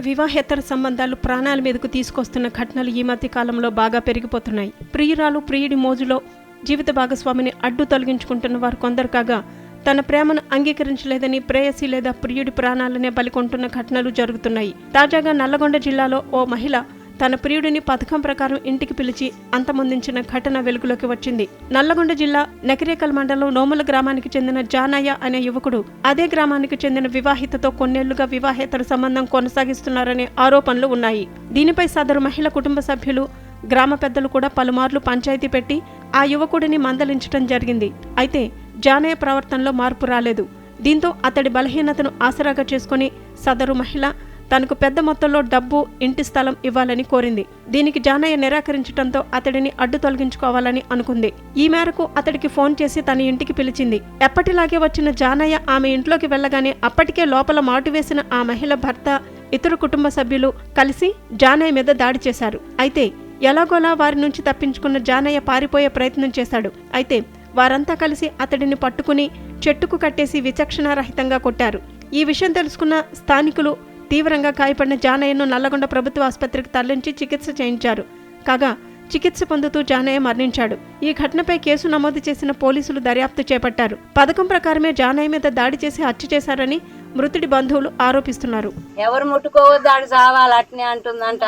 వివాహేతర సంబంధాలు ప్రాణాల మీదకు తీసుకొస్తున్న ఘటనలు ఈ మధ్య కాలంలో బాగా పెరిగిపోతున్నాయి. ప్రియురాలు ప్రియుడి మోజులో జీవిత భాగస్వామిని అడ్డు తొలగించుకుంటున్న వారు కొందరు కాగా తన ప్రేమను అంగీకరించలేదని ప్రేయసి లేదా ప్రియుడి ప్రాణాలనే బలికొంటున్న ఘటనలు జరుగుతున్నాయి. తాజాగా నల్లగొండ జిల్లాలో ఓ మహిళ తన ప్రియుడిని పథకం ప్రకారం ఇంటికి పిలిచి అంతమొందించిన ఘటన వెలుగులోకి వచ్చింది. నల్లగొండ జిల్లా నకిరేకల్ మండలం నోముల గ్రామానికి చెందిన జానయ్య అనే యువకుడు అదే గ్రామానికి చెందిన వివాహితతో కొన్నేళ్ళుగా వివాహేతర సంబంధం కొనసాగిస్తున్నారనే ఆరోపణలు ఉన్నాయి. దీనిపై సదరు మహిళ కుటుంబ సభ్యులు గ్రామ పెద్దలు కూడా పలుమార్లు పంచాయతీ పెట్టి ఆ యువకుడిని మందలించడం జరిగింది. అయితే జానయ్య ప్రవర్తనలో మార్పు రాలేదు. దీంతో అతడి బలహీనతను ఆసరాగా చేసుకుని సదరు మహిళ తనకు పెద్ద మొత్తంలో డబ్బు ఇంటి స్థలం ఇవ్వాలని కోరింది. దీనికి జానయ్య నిరాకరించడంతో అతడిని అడ్డు తొలగించుకోవాలని అనుకుంది. ఈ మేరకు అతడికి ఫోన్ చేసి తన ఇంటికి పిలిచింది. ఎప్పటిలాగే వచ్చిన జానయ్య ఆమె ఇంట్లోకి వెళ్ళగానే అప్పటికే లోపల మాటు వేసిన ఆ మహిళ భర్త ఇతర కుటుంబ సభ్యులు కలిసి జానయ్య మీద దాడి చేశారు. అయితే ఎలాగోలా వారి నుంచి తప్పించుకున్న జానయ్య పారిపోయే ప్రయత్నం చేశాడు. అయితే వారంతా కలిసి అతడిని పట్టుకుని చెట్టుకు కట్టేసి విచక్షణారహితంగా కొట్టారు. ఈ విషయం తెలుసుకున్న స్థానికులు తీవ్రంగా గాయపడిన జానయ్యను నల్లగొండ ప్రభుత్వ ఆసుపత్రికి తరలించి చికిత్స చేయించారు. కాగా చికిత్స పొందుతూ జానయ్య మరణించాడు. ఈ ఘటనపై కేసు నమోదు చేసిన పోలీసులు దర్యాప్తు చేపట్టారు. పథకం ప్రకారమే జానయ్య మీద దాడి చేసి హత్య చేశారని మృతుడి బంధువులు ఆరోపిస్తున్నారు. ఎవరు ముట్టుకోవద్దు ఆడు చావాలి అట్నే అంటుందంట.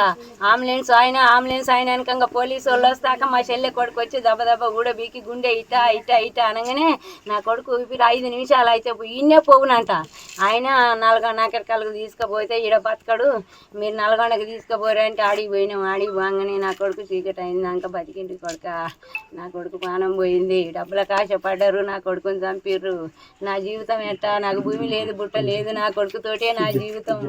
అంబులెన్స్ ఆయన అంబులెన్స్ ఆయన వెనకంగా పోలీసు వాళ్ళు వస్తాక మా చెల్లె కొడుకు వచ్చి దెబ్బ దెబ్బ కూడా బీకి గుండె ఇట ఇట ఇట అనగానే నా కొడుకు ఊపిరి ఐదు నిమిషాలు అయితే ఇన్నే పోవునంట. ఆయన నల్గొండ నాకెరకాలకు తీసుకుపోతే ఈడ బతకడు. మీరు నల్గొండకి తీసుకుపోరంటే ఆడికి పోయినాం. ఆడికి పోగానే నా కొడుకు చీకటి అయిందాక బతికింటి కొడుక. నా కొడుకు పానం పోయింది. డబ్బుల కాశ పడ్డారు. నా కొడుకుని చంపిర్రు. నా జీవితం ఎట్టా? నాకు భూమి లేదు బుట్ట లేదు. నా కొడుకుతోటే నా జీవితం.